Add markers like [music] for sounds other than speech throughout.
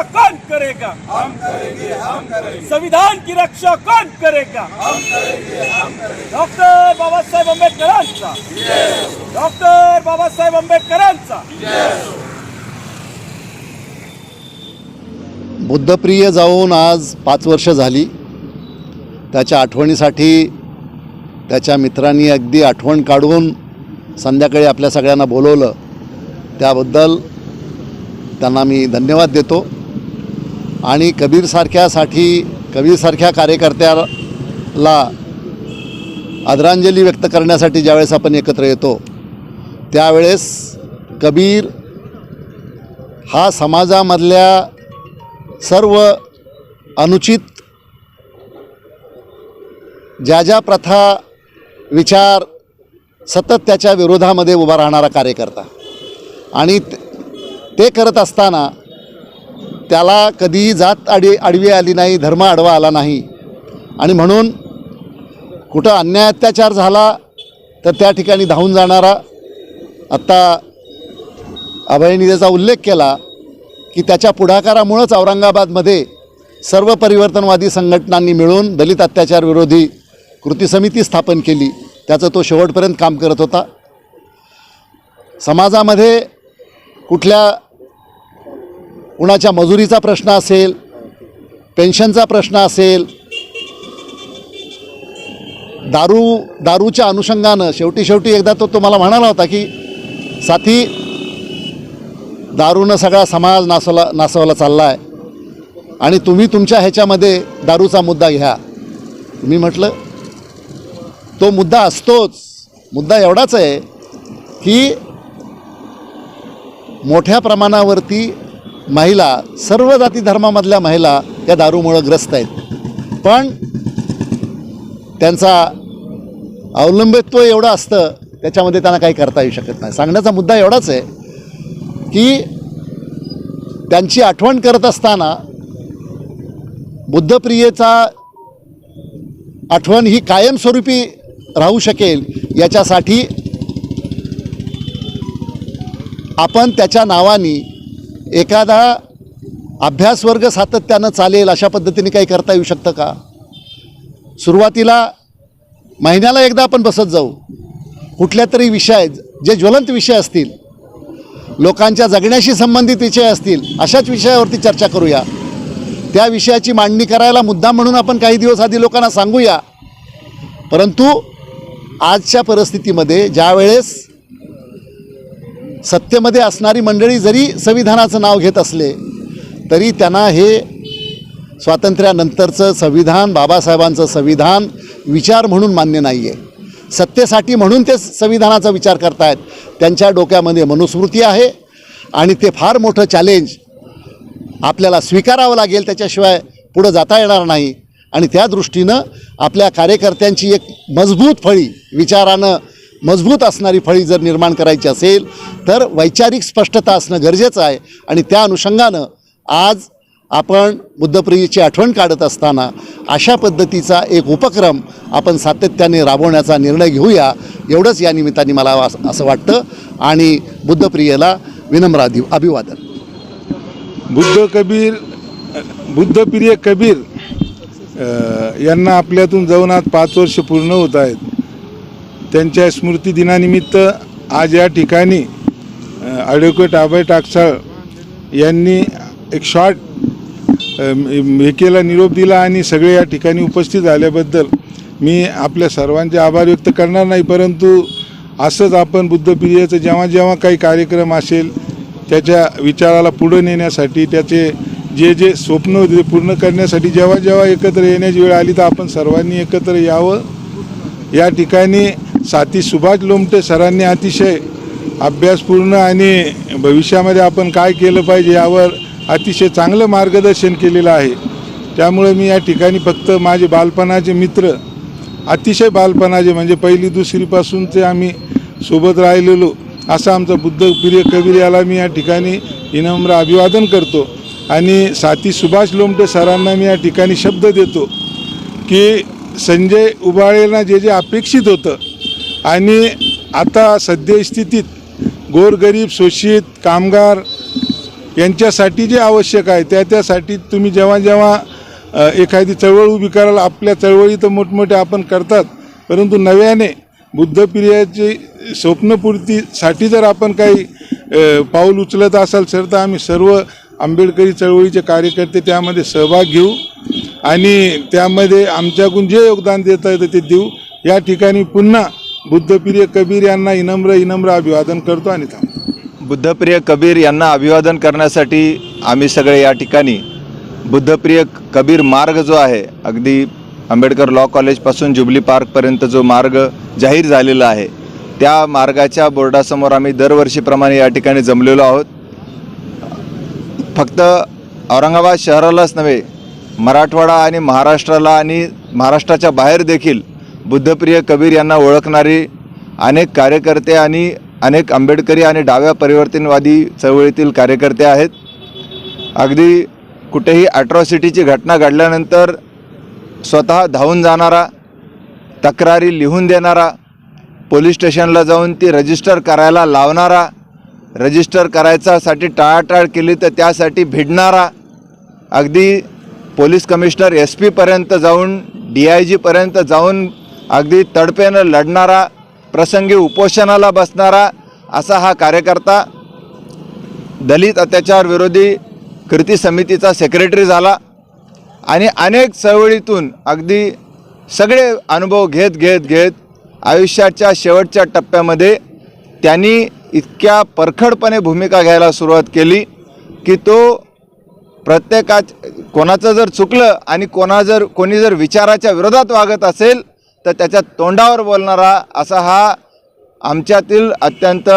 रक्षा कौन करेगा? हम करेंगे हम करेंगे। संविधान की रक्षा कौन करेगा? हम करेंगे हम करेंगे। डॉक्टर बाबासाहेब आंबेडकरांचा। डॉक्टर बाबासाहेब आंबेडकरांचा। बुद्धप्रिय जाऊन आज पाच वर्ष झाली. त्याच्या आठवणीसाठी त्याच्या मित्रांनी अगदी आठवण काढून संध्याकाळी आपल्या सगळ्यांना बोलवलं. त्याबद्दल त्यांना मी धन्यवाद देतो. आणि कबीरसारख्यासाठी कबीरसारख्या कार्यकर्त्याला आदरांजली व्यक्त करण्यासाठी ज्यावेळेस आपण एकत्र येतो त्यावेळेस कबीर हा समाजामधल्या सर्व अनुचित ज्या ज्या प्रथा विचार सतत त्याच्या विरोधामध्ये उभा राहणारा कार्यकर्ता. आणि ते- ते करत असताना त्याला कधीही जात आडी आडवी आली नाही धर्म आडवा आला नाही. आणि म्हणून कुठं अन्याय अत्याचार झाला तर त्या ठिकाणी धावून जाणारा आत्ता अभयनिधीचा उल्लेख केला की त्याच्या पुढाकारामुळंच औरंगाबादमध्ये सर्व परिवर्तनवादी संघटनांनी मिळून दलित अत्याचार विरोधी कृती समिती स्थापन केली. त्याचं तो शेवटपर्यंत काम करत होता. समाजामध्ये कुठल्या कुणाच्या मजुरीचा प्रश्न असेल पेन्शनचा प्रश्न असेल दारू दारूच्या अनुषंगानं शेवटी शेवटी एकदा तो तुम्हाला म्हणाला होता की साथी दारूनं सगळा समाज नासवला नासवला चालला आहे आणि तुम्ही तुमच्या ह्याच्यामध्ये दारूचा मुद्दा घ्या. मी म्हटलं तो मुद्दा असतोच. मुद्दा एवढाच आहे की मोठ्या प्रमाणावरती महिला सर्व जाती धर्मामधल्या महिला त्या दारूमुळं ग्रस्त आहेत. पण त्यांचा अवलंबित्व एवढं असतं त्याच्यामध्ये त्यांना काही करता येऊ शकत नाही. सांगण्याचा मुद्दा एवढाच आहे की त्यांची आठवण करत असताना बुद्धप्रियेचा आठवण ही कायमस्वरूपी राहू शकेल याच्यासाठी आपण त्याच्या नावाने एखादा अभ्यासवर्ग सातत्यानं चालेल अशा पद्धतीने काही करता येऊ शकतं का? सुरुवातीला महिन्याला एकदा आपण बसत जाऊ. कुठल्या तरी विषय जे ज्वलंत विषय असतील लोकांच्या जगण्याशी संबंधित विषय असतील अशाच विषयावरती चर्चा करूया. त्या विषयाची मांडणी करायला मुद्दा म्हणून आपण काही दिवस आधी लोकांना सांगूया. परंतु आजच्या परिस्थितीमध्ये ज्यावेळेस सत्तेमध्ये असणारी मंडळी जरी संविधानाचं नाव घेत असले तरी त्यांना हे स्वातंत्र्यानंतरचं संविधान बाबासाहेबांचं संविधान विचार म्हणून मान्य नाही आहे सत्तेसाठी म्हणून ते संविधानाचा विचार करतायत. त्यांच्या डोक्यामध्ये मनुस्मृती आहे आणि ते फार मोठं चॅलेंज आपल्याला स्वीकारावं लागेल त्याच्याशिवाय पुढं जाता येणार नाही. आणि त्या दृष्टीनं आपल्या कार्यकर्त्यांची एक मजबूत फळी विचारानं मजबूत असणारी फळी जर निर्माण करायची असेल तर वैचारिक स्पष्टता असणं गरजेचं आहे. आणि त्या अनुषंगानं आज आपण बुद्धप्रियेची आठवण काढत असताना अशा पद्धतीचा एक उपक्रम आपण सातत्याने राबवण्याचा निर्णय घेऊया. एवढंच या निमित्ताने मला असं वाटतं. आणि बुद्धप्रियेला विनम्र अभि अभिवादन. बुद्ध कबीर बुद्धप्रिय कबीर यांना आपल्यातून जाऊन आज पाच वर्ष पूर्ण होत आहेत. त्यांच्या स्मृतिदिनानिमित्त आज या ठिकाणी ॲडव्होकेट अभय टाकसाळ यांनी एक शॉर्ट हेकेला निरोप दिला आणि सगळे या ठिकाणी उपस्थित झाल्याबद्दल मी आपल्या सर्वांचे आभार व्यक्त करणार नाही परंतु असंच आपण बुद्धप्रियेचं जेव्हा जेव्हा काही कार्यक्रम असेल त्याच्या विचाराला पुढं नेण्यासाठी त्याचे जे जे स्वप्न होते पूर्ण करण्यासाठी जेव्हा जेव्हा एकत्र येण्याची वेळ आली तर आपण सर्वांनी एकत्र यावं. या ठिकाणी साथी सुभाष लोमटे सरांनी अतिशय अभ्यासपूर्ण आणि भविष्यामध्ये आपण काय केलं पाहिजे यावर अतिशय चांगलं मार्गदर्शन केलेलं आहे. त्यामुळे मी या ठिकाणी फक्त माझे बालपणाचे मित्र अतिशय बालपणाचे म्हणजे पहिली दुसरीपासून ते आम्ही सोबत राहिलेलो असा आमचा बुद्ध प्रिय कबीर याला मी या ठिकाणी विनम्र अभिवादन करतो. आणि साथी सुभाष लोमटे सरांना मी या ठिकाणी शब्द देतो की संजय उबाळेंना जे जे अपेक्षित होतं आणि आता सद्यस्थितीत गोरगरीब शोषित कामगार यांच्यासाठी जे आवश्यक आहे त्या त्यासाठी तुम्ही जेव्हा जेव्हा एखादी चळवळ उभी कराल आपल्या चळवळी तर मोठमोठ्या आपण करतात. परंतु नव्याने बुद्धप्रियाची स्वप्नपूर्तीसाठी जर आपण काही पाऊल उचलत असाल सर तर आम्ही सर्व आंबेडकरी चळवळीचे कार्यकर्ते त्यामध्ये सहभाग घेऊ आणि त्यामध्ये आमच्याकडून जे योगदान देता येतं ते देऊ. या ठिकाणी पुन्हा बुद्धप्रिय कबीर यांना इनम्र इनम्र अभिवादन करतो आणि थांबतो. बुद्धप्रिय कबीर यांना अभिवादन करण्यासाठी आम्ही सगळे या ठिकाणी बुद्धप्रिय कबीर मार्ग जो आहे अगदी आंबेडकर लॉ कॉलेजपासून जुबली पार्कपर्यंत जो मार्ग जाहीर झालेला आहे त्या मार्गाच्या बोर्डासमोर आम्ही दरवर्षीप्रमाणे या ठिकाणी जमलेलो आहोत. फक्त औरंगाबाद शहरालाच नव्हे मराठवाडा आणि महाराष्ट्राला आणि महाराष्ट्राच्या बाहेर देखील बुद्धप्रिय कबीर यांना ओळखणारी अनेक कार्यकर्ते आणि अनेक आंबेडकरी आणि डाव्या परिवर्तनवादी चळवळीतील कार्यकर्ते आहेत. अगदी कुठेही ॲट्रॉसिटीची घटना घडल्यानंतर स्वतः धावून जाणारा तक्रारी लिहून देणारा पोलीस स्टेशनला जाऊन ती रजिस्टर करायला लावणारा रजिस्टर करायच्यासाठी टाळाटाळ केली तर त्यासाठी भिडणारा अगदी पोलीस कमिशनर एस पीपर्यंत जाऊन डी आय जीपर्यंत जाऊन अगदी तडपेनं लढणारा प्रसंगी उपोषणाला बसणारा असा हा कार्यकर्ता दलित अत्याचार विरोधी कृती समितीचा सेक्रेटरी झाला आणि अनेक चळवळीतून अगदी सगळे अनुभव घेत घेत घेत आयुष्याच्या शेवटच्या टप्प्यामध्ये त्यांनी इतक्या परखडपणे भूमिका घ्यायला सुरुवात केली की तो प्रत्येकाच कोणाचं जर चुकलं आणि कोणा जर कोणी जर विचाराच्या विरोधात वागत असेल तर त्याच्या तोंडावर बोलणारा असा हा आमच्यातील अत्यंत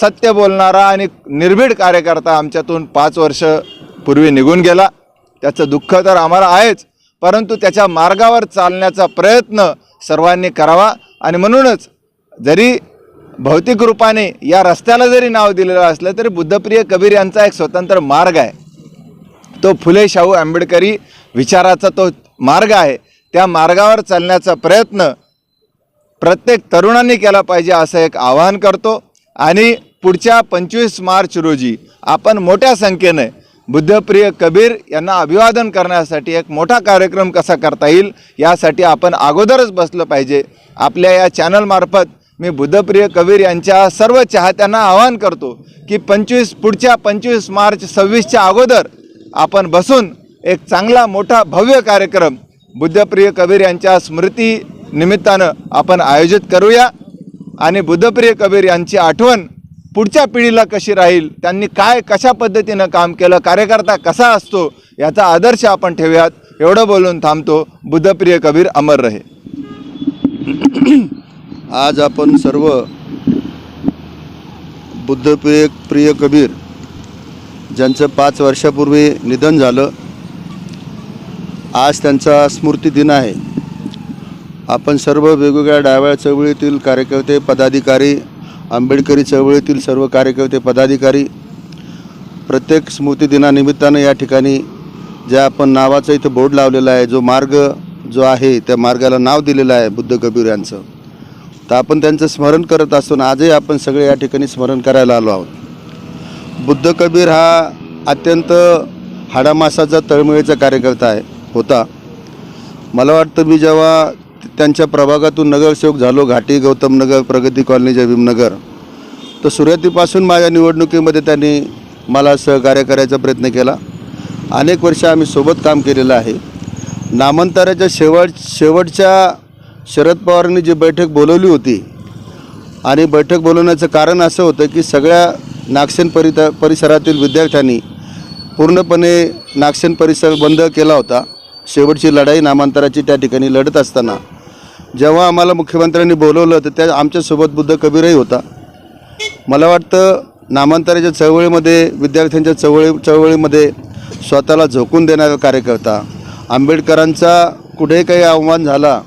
सत्य बोलणारा आणि निर्भीड कार्यकर्ता आमच्यातून पाच वर्ष पूर्वी निघून गेला. त्याचं दुःख तर आम्हाला आहेच परंतु त्याच्या मार्गावर चालण्याचा प्रयत्न सर्वांनी करावा आणि म्हणूनच जरी भौतिक रूपाने या रस्त्याला जरी नाव दिलेलं असलं तरी बुद्धप्रिय कबीर यांचा एक स्वतंत्र मार्ग आहे. तो फुले शाहू आंबेडकरी विचाराचा तो मार्ग आहे. त्या मार्गावर चालण्याचा प्रयत्न प्रत्येक तरुणांनी केला पाहिजे असं एक आवाहन करतो. आणि पुढच्या पंचवीस मार्च रोजी आपण मोठ्या संख्येने बुद्धप्रिय कबीर यांना अभिवादन करण्यासाठी एक मोठा कार्यक्रम कसा करता येईल यासाठी आपण अगोदरच बसलं पाहिजे. आपल्या या चॅनलमार्फत मी बुद्धप्रिय कबीर यांच्या सर्व चाहत्यांना आवाहन करतो की पंचवीस पुढच्या पंचवीस मार्च सव्वीसच्या अगोदर आपण बसून एक चांगला मोठा भव्य कार्यक्रम बुद्धप्रिय कबीर यांच्या स्मृती निमित्तानं आपण आयोजित करूया. आणि बुद्धप्रिय कबीर यांची आठवण पुढच्या पिढीला कशी राहील त्यांनी काय कशा पद्धतीनं काम केलं कार्यकर्ता कसा असतो याचा आदर्श आपण ठेवूयात. एवढं बोलून थांबतो. बुद्धप्रिय कबीर अमर रहे. [clears throat] आज आपण सर्व बुद्धप्रिय प्रिय कबीर ज्यांचं पाच वर्षापूर्वी निधन झालं आज त्यांचा स्मृती दिन आहे. आपण सर्व वेगवेगळ्या डाव्या चळवळीतील कार्यकर्ते पदाधिकारी आंबेडकरी चळवळीतील सर्व कार्यकर्ते पदाधिकारी प्रत्येक स्मृतिदिनानिमित्तानं या ठिकाणी ज्या आपण नावाचा इथं बोर्ड लावलेला आहे जो मार्ग जो आहे त्या मार्गाला नाव दिलेलं आहे बुद्ध कबीर यांचं. तर आपण त्यांचं स्मरण करत असून आजही आपण सगळे या ठिकाणी स्मरण करायला आलो आहोत. बुद्ध कबीर हा अत्यंत हाडामासाचा तळमळीचा कार्यकर्ता आहे. होता. मला वाटतं मी जेव्हा त्यांच्या प्रभागातून नगरसेवक झालो घाटी गौतम नगर प्रगती कॉलनी जयभीमनगर तर सुरुवातीपासून माझ्या निवडणुकीमध्ये त्यांनी मला सहकार्य करायचा प्रयत्न केला. अनेक वर्ष आम्ही सोबत काम केलेलं आहे. नामांतराच्या शेवट शेवटच्या शरद पवारांनी जी बैठक बोलवली होती आणि बैठक बोलवण्याचं कारण असं होतं की सगळ्या नागसेन परिता परिसरातील विद्यार्थ्यांनी पूर्णपणे नागसेन परिसर बंद केला होता. शेवटची लढाई नामांतराची त्या ठिकाणी लढत असताना जेव्हा आम्हाला मुख्यमंत्र्यांनी बोलवलं तर त्या आमच्यासोबत बुद्ध कबीरही होता. मला वाटतं नामांतराच्या चळवळीमध्ये विद्यार्थ्यांच्या चळवळी चळवळीमध्ये स्वतःला झोकून देणारा कार्यकर्ता आंबेडकरांचा कुठेही काही आव्हान झाला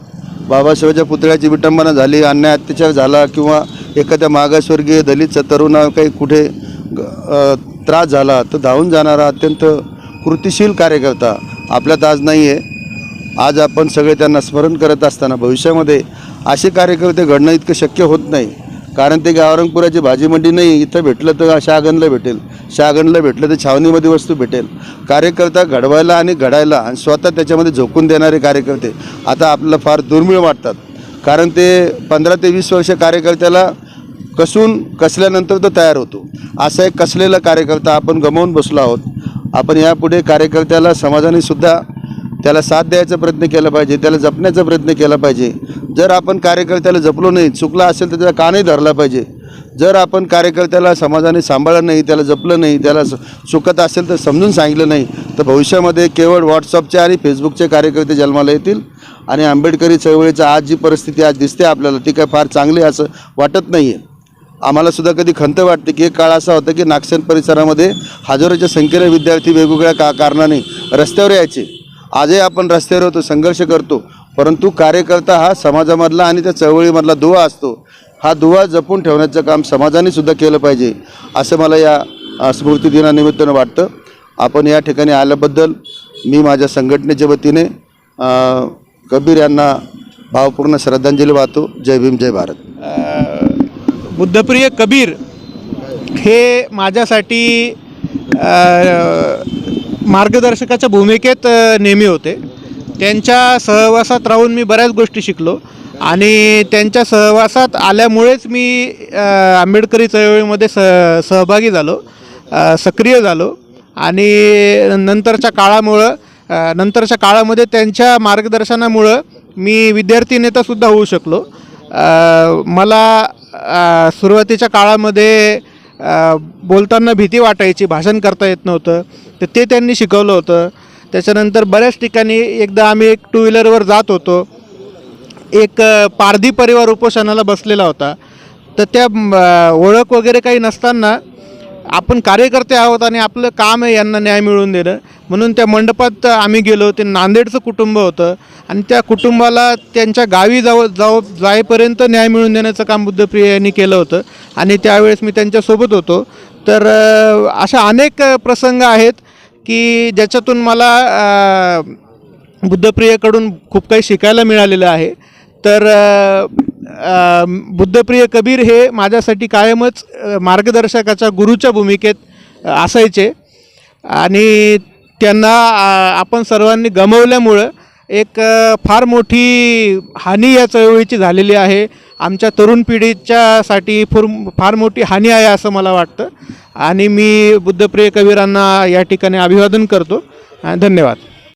बाबासाहेबाच्या पुतळ्याची विटंबना झाली अन्याय अत्याचार झाला किंवा एखाद्या मागासवर्गीय दलित तरुणा काही कुठे ग- त्रास झाला तर धावून जाणारा अत्यंत कृतिशील कार्यकर्ता आपल्यात आज नाही आहे आज आपण सगळे त्यांना स्मरण करत असताना भविष्यामध्ये असे कार्यकर्ते घडणं इतकं शक्य होत नाही. कारण ते गावरंगपुराची भाजी मंडी नाही इथं भेटलं तर शहागणला भेटेल. शहागणला भेटलं तर छावणीमध्ये वस्तू भेटेल. कार्यकर्ता घडवायला आणि घडायला आणि स्वतः त्याच्यामध्ये झोकून देणारे कार्यकर्ते आता आपल्याला फार दुर्मिळ वाटतात. कारण ते पंधरा ते वीस वर्ष कार्यकर्त्याला कसून कसल्यानंतर तो तयार होतो. असा एक कसलेला कार्यकर्ता आपण गमावून बसलो आहोत. आपण यापुढे कार्यकर्त्याला समाजाने सुद्धा त्याला साथ द्यायचा प्रयत्न केला पाहिजे त्याला जपण्याचा प्रयत्न केला पाहिजे. जर आपण कार्यकर्त्याला जपलो नाही चुकला असेल तर त्याचा कानही धरला पाहिजे. जर आपण कार्यकर्त्याला समाजाने सांभाळलं नाही त्याला जपलं नाही त्याला चुकत असेल तर समजून सांगितलं नाही तर भविष्यामध्ये केवळ व्हॉट्सअपचे आणि फेसबुकचे कार्यकर्ते जन्माला येतील. आणि आंबेडकरी चळवळीचा आज जी परिस्थिती आज दिसते आपल्याला ती काय फार चांगली असं वाटत नाही आहे आम्हाला सुद्धा कधी खंत वाटते की एक काळ असा होता की नागसेन परिसरामध्ये हजारोच्या संख्येने विद्यार्थी वेगवेगळ्या का कारणाने रस्त्यावर यायचे. आजही आपण रस्त्यावर होतो संघर्ष करतो. परंतु कार्यकर्ता हा समाजामधला आणि त्या चळवळीमधला दुवा असतो. हा दुवा जपून ठेवण्याचं काम समाजाने सुद्धा केलं पाहिजे असं मला या अ, स्मृती दिनानिमित्तानं वाटतं. आपण या ठिकाणी आल्याबद्दल मी माझ्या संघटनेच्या वतीने कबीर यांना भावपूर्ण श्रद्धांजली वाहतो. जय भीम जय भारत. बुद्धप्रिय कबीर हे माझ्यासाठी मार्गदर्शकाच्या भूमिकेत नेहमी होते. त्यांच्या सहवासात राहून मी बऱ्याच गोष्टी शिकलो आणि त्यांच्या सहवासात आल्यामुळेच मी आंबेडकरी चळवळीमध्ये स सहभागी झालो सक्रिय झालो आणि नंतरच्या काळामुळं नंतरच्या काळामध्ये त्यांच्या मार्गदर्शनामुळं मी विद्यार्थी नेतासुद्धा होऊ शकलो. मला सुरुवातीच्या काळामध्ये बोलताना भीती वाटायची भाषण करता येत नव्हतं. तर ते त्यांनी शिकवलं होतं. त्याच्यानंतर बऱ्याच ठिकाणी एकदा आम्ही एक टू व्हीलरवर जात होतो. एक पारधी परिवार उपोषणाला बसलेला होता. तर त्या ओळख वगैरे काही नसताना आपण कार्यकर्ते आहोत आणि आपलं काम आहे यांना न्याय मिळवून देणं. म्हणून त्या मंडपात आम्ही गेलो ते नांदेडचं कुटुंब होतं. आणि त्या कुटुंबाला त्यांच्या गावी जाव जाव जाईपर्यंत न्याय मिळवून देण्याचं काम बुद्धप्रिय यांनी केलं होतं. आणि त्यावेळेस मी त्यांच्यासोबत होतो. तर अशा अनेक प्रसंग आहेत की ज्याच्यातून मला अ, बुद्धप्रियकडून खूप काही शिकायला मिळालेलं आहे. तर बुद्धप्रिय कबीर हे माझ्यासाठी कायमच मार्गदर्शकाच्या गुरुच्या भूमिकेत असायचे. आणि त्यांना आपण सर्वांनी गमवल्यामुळं एक फार मोठी हानी या चळवळीची झालेली आहे. आमच्या तरुण पिढीच्यासाठी फुर फार मोठी हानी आहे असं मला वाटतं. आणि मी बुद्धप्रिय कबीरांना या ठिकाणी अभिवादन करतो. धन्यवाद.